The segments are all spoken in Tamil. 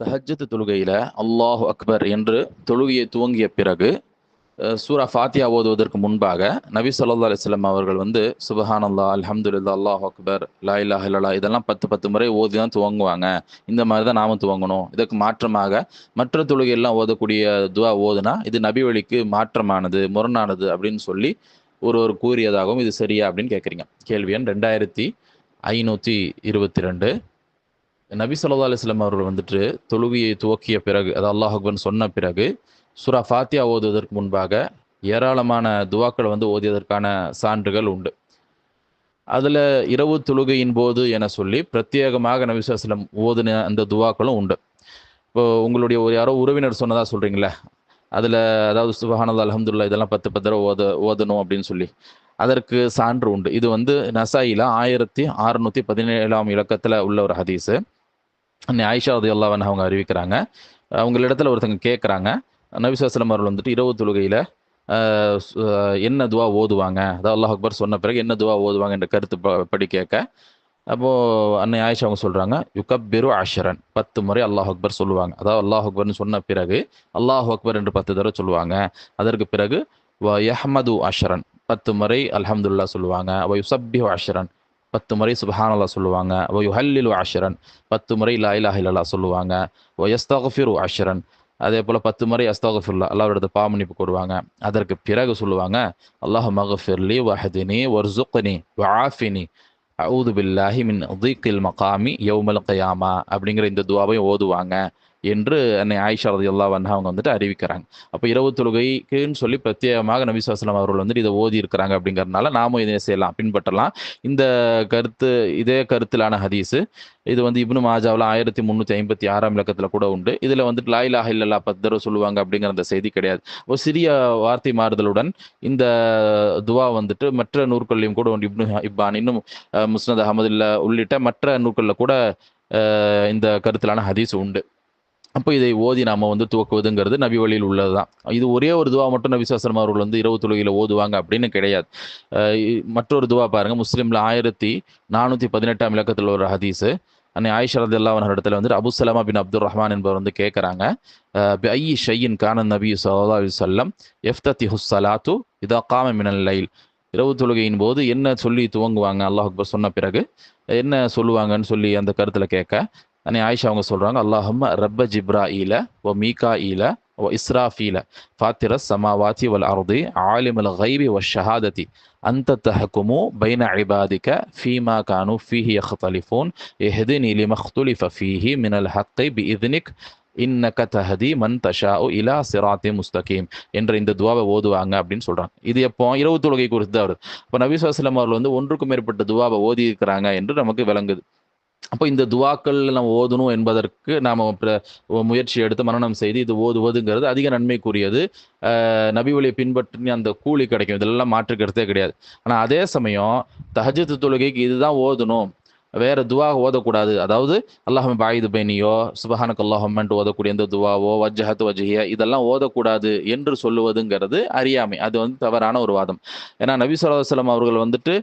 தஹஜத் தொழுகையில் அல்லாஹ் அக்பர் என்று தொழுகையை துவங்கிய பிறகு சூரா ஃபாத்தியா ஓதுவதற்கு முன்பாக நபி சொல்லா அலிஸ்லாம் அவர்கள் வந்து சுபஹான் அல்லா அலமதுல்லா அல்லாஹ் அக்பர் லா இலாஹ இல்லல்லா இதெல்லாம் பத்து பத்து முறை ஓதி தான் துவங்குவாங்க. இந்த மாதிரி தான் நாம துவங்கணும். இதற்கு மாற்றமாக மற்ற தொழுகையெல்லாம் ஓதக்கூடிய துவா ஓதுனா இது நபி வழிக்கு மாற்றமானது முரணானது அப்படின்னு சொல்லி ஒருவர் கூறியதாகவும் இது சரியா அப்படின்னு கேட்குறீங்க. கேள்வி எண் ரெண்டாயிரத்தி ஐநூற்றி இருபத்தி ரெண்டு. நபி சொல்லா அலைஹி அவர்கள் வந்துட்டு தொழுகையை துவக்கிய பிறகு அது அல்லாஹ் அக்பர்னு சொன்ன பிறகு சுரா ஃபாத்தியா ஓதுவதற்கு முன்பாக ஏராளமான துவாக்கள் வந்து ஓதியதற்கான சான்றுகள் உண்டு. அதில் இரவு தொழுகையின் போது என சொல்லி பிரத்யேகமாக நபிசுவாசலம் ஸல்லல்லாஹு ஓதுன அந்த துவாக்களும் உண்டு. இப்போ உங்களுடைய ஒரு யாரோ உறவினர் சொன்னதாக சொல்கிறீங்களே அதில் அதாவது சுபஹானது அலமதுல்லா இதெல்லாம் பத்து பத்து தடவை ஓத ஓதணும் அப்படின்னு சொல்லி அதற்கு சான்று உண்டு. இது வந்து நசாயில ஆயிரத்தி அறுநூத்தி பதினேழாம் இலக்கத்தில் உள்ள ஒரு ஹதீஸு. ஆயிஷா ரதி அல்லாவன் அவங்க அறிவிக்கிறாங்க. அவங்களிடத்துல ஒருத்தங்க கேட்குறாங்க நபிசாஸ்லம் அவர்கள் வந்துட்டு இரவு தொழுகையில் என்ன துவா ஓதுவாங்க? அதாவது அல்லாஹ் அக்பர் சொன்ன பிறகு என்ன துவா ஓதுவாங்க என்ற கருத்து ப- படி கேட்க. அப்போது அன்னை ஆயிஷா அவங்க சொல்கிறாங்க யுகப்பிரு ஆஷரன் பத்து முறை அல்லாஹ் அக்பர் சொல்லுவாங்க. அதாவது அல்லாஹ் அக்பர்னு சொன்ன பிறகு அல்லாஹ் அக்பர் என்று பத்து தடவை சொல்லுவாங்க. அதற்கு பிறகு வ யஹ்மது அஷரன். பத்து முறை அலமதுல்லா சொல்லுவாங்க. வ யுசப்பிஹு அஷரன். பத்து முறை சுபஹானல்லா சொல்லுவாங்க. வ யுஹல்லிலு அஷரன். பத்து முறை லா இலாஹ இல்லல்லாஹ் சொல்லுவாங்க. வ யஸ்தக்ஃபிரு அஷரன். அதே போல் பத்து முறை அஸ்தகஃபிர்லா அல்லாவோட பாமன்னிப்பு கூடுவாங்க அதற்கு பிறகு சொல்லுவாங்க அல்லாஹ் மகஃபிர்லி வஹதினி ஒரு ஜுக்னி வாஃபினி அவுது பில்லாஹி மின் உதீக்கில் மகாமி யௌமல் கயாமா. அப்படிங்கிற இந்த துவாவையும் ஓதுவாங்க. என்று அன்னை ஆயிஷா அல்லா வன்ஹா அவங்க வந்துட்டு அறிவிக்கிறாங்க. அப்போ இரவு தொழுகைக்குன்னு சொல்லி பிரத்யேகமாக நபி அவர்கள் வந்துட்டு இதை ஓதி இருக்கிறாங்க அப்படிங்கறதுனால நாமும் இதை செய்யலாம் பின்பற்றலாம். இந்த கருத்து இதே கருத்திலான ஹதீஸு. இது வந்து இப்னு மாஜாவில் ஆயிரத்தி முந்நூற்றி ஐம்பத்தி ஆறாம் இலக்கத்தில் கூட உண்டு. இதில் வந்துட்டு லாயிலாக இல்லல்லா பத்து தடவை சொல்லுவாங்க அப்படிங்கிற அந்த செய்தி கிடையாது. ஒரு சிறிய வார்த்தை மாறுதலுடன் இந்த துவா வந்துட்டு மற்ற நூற்கள்லையும் கூட உண்டு. இப்னு இப்பான் இன்னும் முஸ்னத் அகமதுல்ல உள்ளிட்ட மற்ற நூற்களில் கூட இந்த கருத்திலான ஹதீஸ் உண்டு. அப்போ இதை ஓதி நாம வந்து துவக்குவதுங்கிறது நபி வழியில் உள்ளது தான் இது ஒரே ஒரு துவா மட்டும் நபி சாஸ்திரம் அவர்கள் வந்து இரவு தொழுகையில் ஓதுவாங்க அப்படின்னு கிடையாது. மற்றொரு துவா பாருங்கள் முஸ்லீமில் ஆயிரத்தி நானூற்றி பதினெட்டாம் இலக்கத்தில் ஒரு ஹதீஸு. அன்னை ஆயிஷா ரதில்லா இடத்துல வந்து அபு சலாமா பின் அப்துல் ரஹ்மான் என்பவர் வந்து கேட்குறாங்க ஐ ஷையின் கான நபி சல்லா சொல்லம் எஃப்தி ஹுசலாத்து இதா காம மினல் லைல். இரவு தொழுகையின் போது என்ன சொல்லி துவங்குவாங்க? அல்லாஹ் அக்பர் சொன்ன பிறகு என்ன சொல்லுவாங்கன்னு சொல்லி அந்த கருத்தில் கேட்க. அன்னை ஆயிஷா அவங்க சொல்கிறாங்க அல்லாஹம்ம ரப்ப ஜிப்ரா ஈல ஓ மீகா ஈல ஓ இஸ்ராஃபீல ஃபாத்திர சமாவாத்தி வல் அருதி ஆலிமல் ஹைபி ஒ ஷஹாததி அந்த தஹக்குமு பைன இபாதிக ஃபீமா கானு ஃபீஹி யஹ்தலிஃபூன் நீலி லிமக்துலிஃப ஃபீஹி மினல் ஹக்கை பி இத்னிக் இன்னக்க தஹதி மன் தஷாஉ இலா சிராத்தி முஸ்தகீம் என்ற இந்த துவாவை ஓதுவாங்க அப்படின்னு சொல்கிறாங்க இது எப்போ? இரவு தொழுகை குறித்து தான் வருது. இப்போ நபி அவர்கள் வந்து ஒன்றுக்கும் மேற்பட்ட துவாவை ஓதி இருக்கிறாங்க என்று நமக்கு விளங்குது. அப்போ இந்த துவாக்கள் நம்ம ஓதணும் என்பதற்கு நாம் முயற்சி எடுத்து மரணம் செய்து இது ஓதுவதுங்கிறது அதிக நன்மைக்குரியது. நபி வழியை பின்பற்றி அந்த கூலி கிடைக்கும். இதெல்லாம் மாற்றுக்கிறதே கிடையாது. ஆனால் அதே சமயம் தஹஜத்து தொழுகைக்கு இதுதான் ஓதணும். வேற துவா ஓதக்கூடாது. அதாவது அல்லாஹம் பாயுது பைனியோ சுபஹானக் அல்லாஹம்மன்ட்டு ஓதக்கூடிய இந்த துவாவோ வஜ்ஜஹத் வஜ்ஹியா இதெல்லாம் ஓதக்கூடாது என்று சொல்லுவதுங்கிறது அறியாமை. அது வந்து தவறான ஒரு வாதம். ஏன்னா நபி ஸல்லல்லாஹு அவர்கள் வந்துட்டு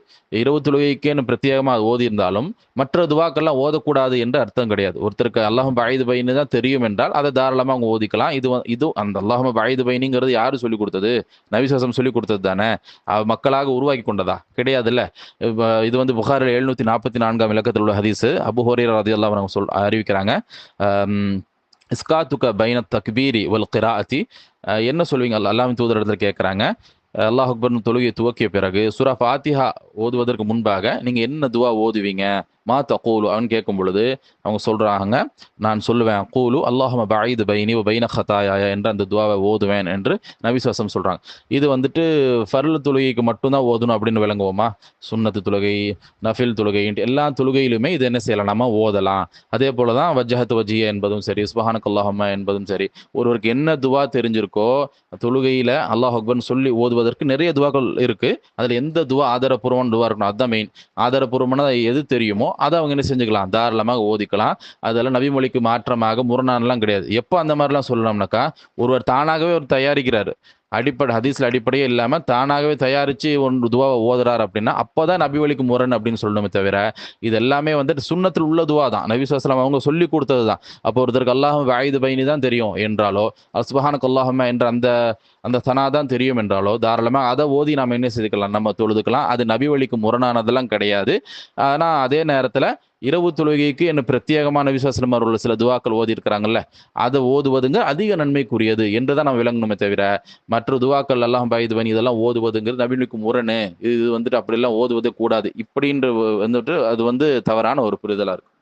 இரவு தொழுகைக்கேன்னு பிரத்யேகமாக அது ஓதியிருந்தாலும் மற்ற துவாக்கெல்லாம் ஓதக்கூடாது என்று அர்த்தம் கிடையாது. ஒருத்தருக்கு அல்லாஹம் பாயுது பைன்னு தான் தெரியும் என்றால் அதை தாராளமாக அவங்க ஓதிக்கலாம். இது இது அந்த அல்லாஹம் பாயுது பைனிங்கிறது யார் சொல்லிக் கொடுத்தது? நபிசாசம் சொல்லிக் கொடுத்தது தானே? மக்களாக உருவாக்கி கொண்டதா? கிடையாதுல்ல. இது வந்து புகாரில் எழுநூற்றி நாற்பத்தி நான்காம் விளக்கத்தில் உள்ள ஹதீஸ் அபு ஹுரைரா ரலியல்லாஹு அவங்க சொல் அறிவிக்கிறாங்க. இஸ்காத்துக்க பைன தக்பீரி வல் கிராஅத்தி அஹ், என்ன சொல்வீங்க? அல்ல அல்லாஹ் தூதர் இடத்துல கேட்குறாங்க அல்லாஹ் அக்பர்னு தொழுகையை துவக்கிய பிறகு சுரா ஃபாத்திஹா ஓதுவதற்கு முன்பாக நீங்க என்ன துவா ஓதுவீங்க? மா தகூலு அவன் கேட்கும் பொழுது அவங்க சொல்றாங்க நான் சொல்லுவேன் கூலு அல்லாஹும பாயிது பைனி பைன ஹதாயா என்று அந்த துவாவை ஓதுவேன் என்று நபிசுவாசம் சொல்றாங்க. இது வந்துட்டு ஃபர்ல் தொழுகைக்கு மட்டும்தான் ஓதணும் அப்படின்னு விளங்குவோமா? சுன்னத்து தொழுகை நஃபில் தொழுகை எல்லா தொழுகையிலுமே இது என்ன செய்யலாம்? நம்ம ஓதலாம். அதே போல தான் வஜ்ஜஹத் வஜிய என்பதும் சரி சுபஹானக் அல்லாஹம்மா என்பதும் சரி ஒருவருக்கு என்ன துவா தெரிஞ்சிருக்கோ தொழுகையில அல்லாஹ் அக்பர்னு சொல்லி ஓதுவதற்கு நிறைய துவாக்கள் இருக்கு. அதுல எந்த துவா ஆதாரபூர்வமான துவா இருக்கணும்? அதுதான் மெயின் ஆதாரபூர்வமான எது தெரியுமோ அதை அவங்க என்ன செஞ்சுக்கலாம்? தாராளமாக ஓதிக்கலாம். அதெல்லாம் நபிமொழிக்கு மாற்றமாக முரணானலாம் கிடையாது. எப்போ அந்த மாதிரிலாம் சொல்லலாம்னாக்கா ஒருவர் தானாகவே ஒரு தயாரிக்கிறாரு. அடிப்படை ஹதீஸ்ல அடிப்படையே இல்லாம தானாகவே தயாரிச்சு ஒன்று துவாவை ஓதுறாரு அப்படின்னா அப்பதான் நபி வழிக்கு முரண் அப்படின்னு சொல்லணுமே தவிர இது எல்லாமே வந்துட்டு சுண்ணத்தில் உள்ள துவா தான். நபி சுவாஸ்லாம் அவங்க சொல்லி கொடுத்தது தான். அப்போ ஒருத்தருக்கு அல்லாஹும் வாயுது பைனி தான் தெரியும் என்றாலோ அஸ்பஹானுக்கு அல்லாஹும என்ற அந்த அந்த சனா தான் தெரியும் என்றாலோ தாராளமாக அதை ஓதி நாம் என்ன செய்துக்கலாம் நம்ம தொழுதுக்கலாம். அது நபி வழிக்கு முரணானதெல்லாம் கிடையாது. ஆனால் அதே நேரத்தில் இரவு தொழுகைக்கு என்ன பிரத்யேகமான விசுவாசம் உள்ள சில துவாக்கள் ஓதி இருக்கிறாங்கல்ல அதை ஓதுவதுங்க அதிக நன்மைக்குரியது என்று தான் நம்ம விளங்கணுமே தவிர மற்ற துவாக்கள் எல்லாம் பயது பண்ணி இதெல்லாம் ஓதுவதுங்கிறது நபினுக்கு முரணு. இது வந்துட்டு அப்படிலாம் ஓதுவதே கூடாது. இப்படின்ற வந்துட்டு அது வந்து தவறான ஒரு புரிதலாக இருக்கும்.